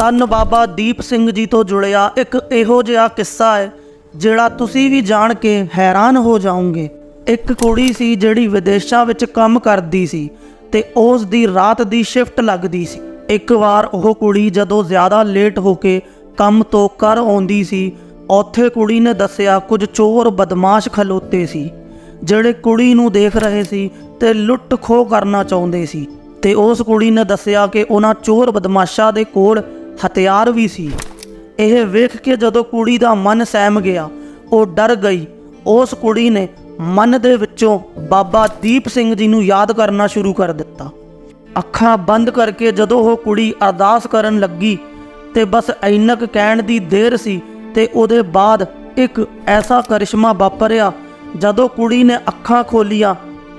ਤਨ ਬਾਬਾ ਦੀਪ ਸਿੰਘ ਜੀ ਤੋਂ ਜੁੜਿਆ ਇੱਕ ਇਹੋ ਜਿਹਾ ਕਿੱਸਾ ਹੈ, ਜਿਹੜਾ ਤੁਸੀਂ ਵੀ ਜਾਣ ਕੇ ਹੈਰਾਨ ਹੋ ਜਾਓਗੇ। ਇੱਕ ਕੁੜੀ ਸੀ ਜਿਹੜੀ ਵਿਦੇਸ਼ਾਂ ਵਿੱਚ ਕੰਮ ਕਰਦੀ ਸੀ ਤੇ ਉਸ ਦੀ ਰਾਤ ਦੀ ਸ਼ਿਫਟ ਲੱਗਦੀ ਸੀ। ਇੱਕ ਵਾਰ ਉਹ ਕੁੜੀ ਜਦੋਂ ਜ਼ਿਆਦਾ ਲੇਟ ਹੋ ਕੇ ਕੰਮ ਤੋਂ ਘਰ ਆਉਂਦੀ ਸੀ, ਉੱਥੇ ਕੁੜੀ ਨੇ ਦੱਸਿਆ ਕੁਝ ਚੋਰ ਬਦਮਾਸ਼ ਖਲੋਤੇ ਸੀ, ਜਿਹੜੇ ਕੁੜੀ ਨੂੰ ਦੇਖ ਰਹੇ ਸੀ ਤੇ ਲੁੱਟ ਖੋਹ ਕਰਨਾ ਚਾਹੁੰਦੇ ਸੀ। ਤੇ ਉਸ ਕੁੜੀ ਨੇ ਦੱਸਿਆ ਕਿ ਉਹਨਾਂ ਚੋਰ ਬਦਮਾਸ਼ਾਂ ਦੇ ਕੋਲ ਹਥਿਆਰ ਵੀ ਸੀ। ਇਹ ਵੇਖ ਕੇ ਜਦੋਂ ਕੁੜੀ ਦਾ ਮਨ ਸਹਿਮ ਗਿਆ, ਉਹ ਡਰ ਗਈ। ਉਸ ਕੁੜੀ ਨੇ ਮਨ ਦੇ ਵਿੱਚੋਂ ਬਾਬਾ ਦੀਪ ਸਿੰਘ ਜੀ ਨੂੰ ਯਾਦ ਕਰਨਾ ਸ਼ੁਰੂ ਕਰ ਦਿੱਤਾ। ਅੱਖਾਂ ਬੰਦ ਕਰਕੇ ਜਦੋਂ ਉਹ ਕੁੜੀ ਅਰਦਾਸ ਕਰਨ ਲੱਗੀ ਤੇ ਬਸ ਐਨਕ ਕਹਿਣ ਦੀ ਦੇਰ ਸੀ ਤੇ ਉਹਦੇ ਬਾਅਦ ਇੱਕ ਐਸਾ ਕਰਿਸ਼ਮਾ ਵਾਪਰਿਆ, ਜਦੋਂ ਕੁੜੀ ਨੇ ਅੱਖਾਂ ਖੋਲੀਆਂ,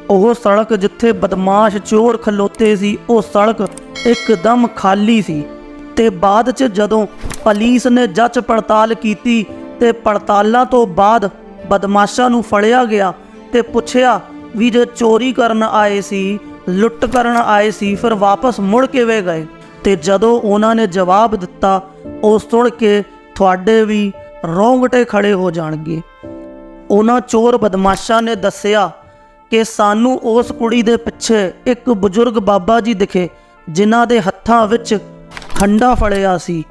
ਉਹ ਸੜਕ ਜਿੱਥੇ ਬਦਮਾਸ਼ ਚੋਰ ਖਲੋਤੇ ਸੀ, ਉਹ ਸੜਕ ਇੱਕਦਮ ਖਾਲੀ ਸੀ। ਤੇ ਬਾਅਦ ਚ ਜਦੋਂ ਪੁਲਿਸ ਨੇ ਜਾਂਚ ਪੜਤਾਲ ਕੀਤੀ ਤੇ ਪੜਤਾਲਾਂ ਤੋਂ ਬਾਅਦ ਬਦਮਾਸ਼ਾਂ ਨੂੰ ਫੜਿਆ ਗਿਆ ਤੇ ਪੁੱਛਿਆ ਵੀ ਜੇ ਚੋਰੀ ਕਰਨ ਆਏ ਸੀ, ਲੁੱਟ ਕਰਨ ਆਏ ਸੀ, ਫਿਰ ਵਾਪਸ ਮੁੜ ਕਿਵੇਂ ਗਏ? ਤੇ ਜਦੋਂ ਉਹਨਾਂ ਨੇ ਜਵਾਬ ਦਿੱਤਾ, ਉਹ ਸੁਣ ਕੇ ਤੁਹਾਡੇ ਵੀ ਰੋਂਗਟੇ ਖੜੇ ਹੋ ਜਾਣਗੇ। ਉਹਨਾਂ ਚੋਰ ਬਦਮਾਸ਼ਾਂ ਨੇ ਦੱਸਿਆ ਕਿ ਸਾਨੂੰ ਉਸ ਕੁੜੀ ਦੇ ਪਿੱਛੇ ਇੱਕ ਬਜ਼ੁਰਗ ਬਾਬਾ ਜੀ ਦਿਖੇ, ਜਿਨ੍ਹਾਂ ਦੇ ਹੱਥਾਂ ਵਿੱਚ ਖੰਡਾ ਫੜਿਆ ਸੀ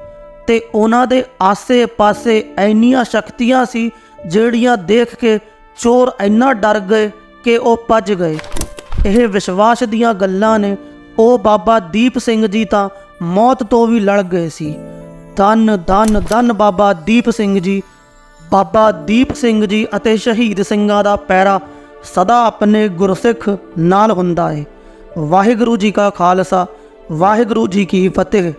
ਤੇ ਉਹਨਾਂ ਦੇ ਆਸੇ-ਪਾਸੇ ਐਨੀਆਂ ਸ਼ਕਤੀਆਂ ਸੀ ਜਿਹੜੀਆਂ ਦੇਖ ਕੇ ਚੋਰ ਇੰਨਾ ਡਰ ਗਏ ਕਿ ਉਹ ਭੱਜ ਗਏ। ਇਹ ਵਿਸ਼ਵਾਸ ਦੀਆਂ ਗੱਲਾਂ ਨੇ, ਉਹ ਬਾਬਾ ਦੀਪ ਸਿੰਘ ਜੀ ਤਾਂ ਮੌਤ ਤੋਂ ਵੀ ਲੜ ਗਏ ਸੀ। ਧੰਨ ਧੰਨ ਧੰਨ ਬਾਬਾ ਦੀਪ ਸਿੰਘ ਜੀ। ਬਾਬਾ ਦੀਪ ਸਿੰਘ ਜੀ ਅਤੇ ਸ਼ਹੀਦ ਸਿੰਘਾਂ ਦਾ ਪੈਰਾ ਸਦਾ ਆਪਣੇ ਗੁਰਸਿੱਖ ਨਾਲ ਹੁੰਦਾ ਹੈ ਵਾਹਿਗੁਰੂ ਜੀ ਕਾ ਖਾਲਸਾ, ਵਾਹਿਗੁਰੂ ਜੀ ਕੀ ਫਤਿਹ।